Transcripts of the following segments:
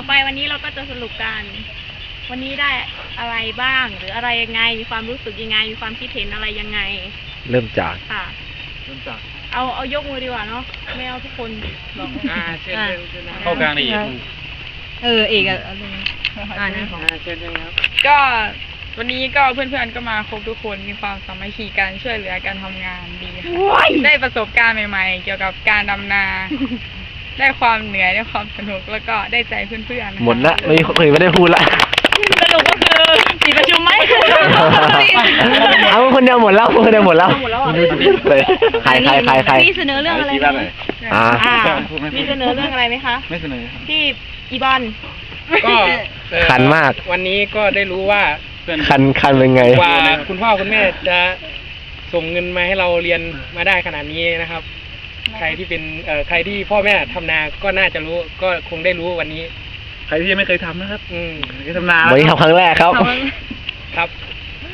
ต่อไปวันนี้เราก็จะสรุปกัน วันนี้ได้อะไรบ้าง หรืออะไรยังไง มีความรู้สึกยังไง มีความคิดเห็นอะไรยังไง เริ่มจาก ค่ะ เริ่มจากเอาเอายกมือดีกว่าเนาะ ไม่เอาทุกคนลองอ่าเชิญเชิญเชิญนะเข้ากลางได้อีกเออเอกอะเอาลงอ่านะอ่าเชิญเชิญครับ ก็วันนี้ก็เพื่อนๆก็มาครบทุกคนมีความสามัคคีกันช่วยเหลือกันทำงานดีค่ะได้ประสบการณ์ใหม่ๆ เกี่ยวกับการดำนา ได้ความเหนื่อยได้ความสนุกแล้วก็ได้ใจเพื่อนๆนะคะหมดละไม่คนอื่นไม่ได้พูดละสรุปก็คือปิดประชุมไหม เอาคนเดียวหมดแล้วคนเดียวหมดแล้วหมดแล้วเหรอเลยใครใครใครใครพี่เสนอเรื่องอะไรชี้บ้านหน่อยอ่าอ่ามีเสนอเรื่องอะไรไหมคะ ไม่เสนอครับพี่อีบอลก็เอ่อคันมาก วันนี้ก็ได้รู้ว่าคันคันเป็นไง กว่าคุณพ่อคุณแม่จะส่งเงินมาให้เราเรียนมาได้ขนาดนี้นะครับ ใครที่เป็นเอ่อใครที่พ่อแม่ทำนาก็น่าจะรู้ก็คงได้รู้วันนี้ ใครที่ยังไม่เคยทำนะครับอืมไม่เคยทำนาวันนี้ทำครั้งแรกครับ ครับ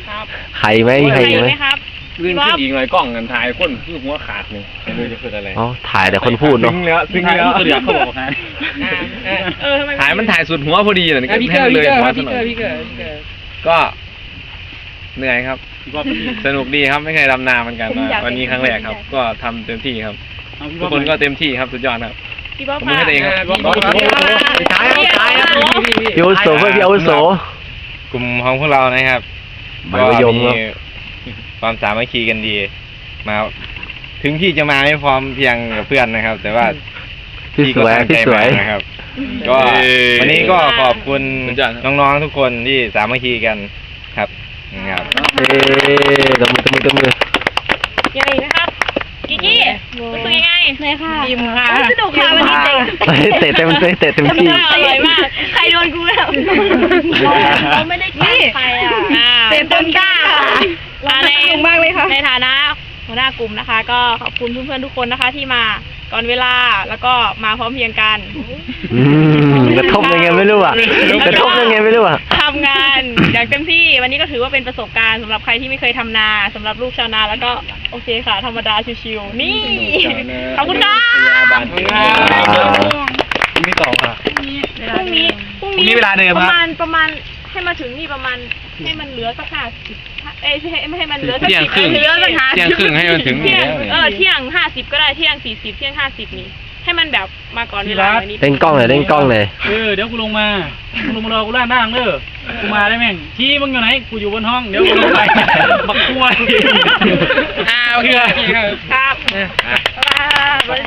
ครับใครไหมมีใครใครอีกไหมไหมครับ ลื่นขึ้นอีกหน่อยกล้องกันถ่ายคนคือหัวขาดนี่ไม่รู้จะพูดอะไรอ๋อถ่ายแต่คนพูดเนาะ ซึ้งแล้วซึ้งแล้วเดี๋ยวเขาบอกไงอ่าอ่าเออทำไมถ่ายมันถ่ายสุดหัวพอดีเลยอะพี่เกอร์พี่เกอร์ครับพี่เกอร์พี่เกอร์พี่เกอร์ก็เหนื่อยครับสนุกดีครับไม่เคยดำนาเหมือนกันนะวันนี้ครั้งแรกครับ ก็ทำเต็มที่ครับ ทุกคนก็เต็มที่ครับสุดยอดครับ พี่บ๊อบผมไม่ให้ตัวเองครับพี่พี่พี่พี่ท้ายครับท้ายครับพี่พี่พี่พี่อาวุโสเพื่อนพี่อาวุโสกลุ่มของพวกเรานะครับใบมะยมก็เนอะความสามัคคีกันดี มา ถึงพี่จะมาไม่พร้อมเพรียงกับเพื่อนนะครับ แต่ว่าพี่สวยก็ตั้งพี่ใจสวย มานะครับ ก็เอ้ยวันนี้ก็ขอบคุณสุดยอดครับ น้องๆทุกคนที่สามัคคีกันครับครับ เอ้ยตบมือตบมือตบมือ ยังไงนะครับ กิกกี้รู้สึกยังไง เลย ค่ะอิ่มค่ะสนุกค่ะวันนี้เด็กเฮ้ยเตะเต็มเตะเตะเต็มที่อร่อยมาก ใครโดนกูแล้วเราไม่ได้กินใครอะเต็มต้นกล้าอ่าในสนุกมากเลยค่ะ ในฐานะหัวหน้ากลุ่มนะคะ ก็ขอบคุณเพื่อนๆทุกคนนะคะ ที่มาก่อนเวลาแล้วก็มาพร้อมเพรียงกันอืมกระทบยังไงไม่รู้อะกระทบยังไงไม่รู้อะทำงานอย่างเต็มที่วันนี้ก็ถือว่าเป็นประสบการณ์สำหรับใครที่ไม่เคยทำนาสำหรับลูกชาวนาแล้วก็โอเคค่ะ ธรรมดาชิวๆนี่ ขอบคุณค่ะขอบคุณครับพรุ่งนี้ต่อค่ะ พรุ่งนี้พรุ่งพรุ่งนี้เวลาเดิมปครับระมาณประมาณให้มาถึงนี่ประมาณให้มันเหลือสักห้าสิบเอ้ยให้ไม่ให้มันเหลือสักเที่ยงสิบครึ่งเหลือสักห้าเที่ยงครึ่งให้มันถึงเที่ยงนี่เออเที่ยงห้าสิบก็ได้เที่ยงสี่สิบเที่ยงห้าสิบนี่ให้มันแบบมาก่อนเวลาหน่อยนิด เล่นกล้องเลยเล่นกล้องเลย เออเดี๋ยวกูลงมา กูลงมารอกูล่างด่างเด้อ กูมาได้แม่งชี้มึงอยู่ไหน กูอยู่บนห้อง เดี๋ยวกูลงไปบักกล้วยอ่าโอเคครับบ๊ายบาย